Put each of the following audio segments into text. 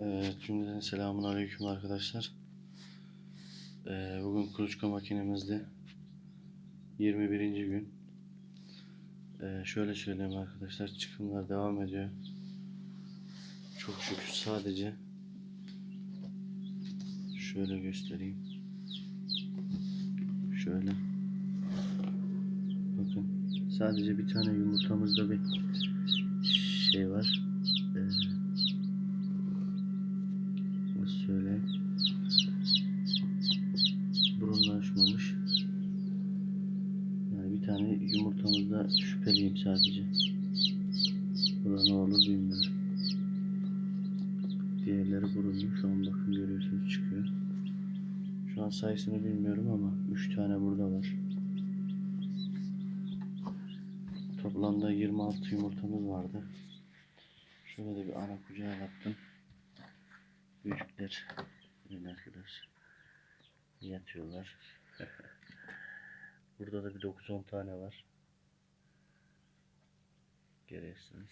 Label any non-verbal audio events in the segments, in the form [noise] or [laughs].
Evet, cümleten selamun aleyküm arkadaşlar. Ee, bugün kuluçka makinemizde 21. gün. Ee, şöyle söyleyeyim arkadaşlar, çıkımlar devam ediyor. Çok şükür sadece şöyle göstereyim. Şöyle. Bakın, sadece bir tane yumurtamızda bir şey var. Tane yumurtamızda şüpheliyim sadece. Bu da ne olur bilmiyorum. Diğerleri burunlu. Şu an bakın görüyorsunuz çıkıyor. Şu an sayısını bilmiyorum ama 3 tane burada var. Toplamda 26 yumurtamız vardı. Şöyle de bir ana kucağa yaptım. Büyükler. Yine arkadaş. Yatıyorlar. [laughs] Burada da bir 9-10 tane var. Görüyorsunuz.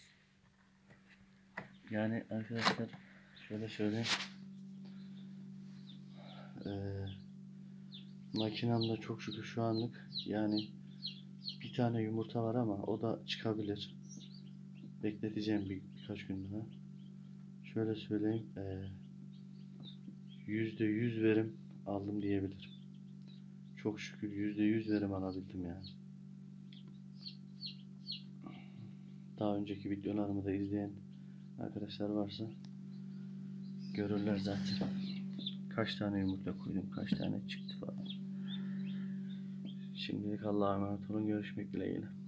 Yani arkadaşlar şöyle söyleyeyim. Ee, makinamda çok şükür şu anlık yani bir tane yumurta var ama o da çıkabilir. Bekleteceğim bir, birkaç gün daha. Şöyle söyleyeyim. ee, Yüzde yüz verim aldım diyebilirim. Çok şükür yüzde yüz verim alabildim yani. Daha önceki videolarımı da izleyen arkadaşlar varsa görürler zaten. Kaç tane yumurta koydum, kaç tane çıktı falan. Şimdilik Allah'a emanet olun. Görüşmek dileğiyle.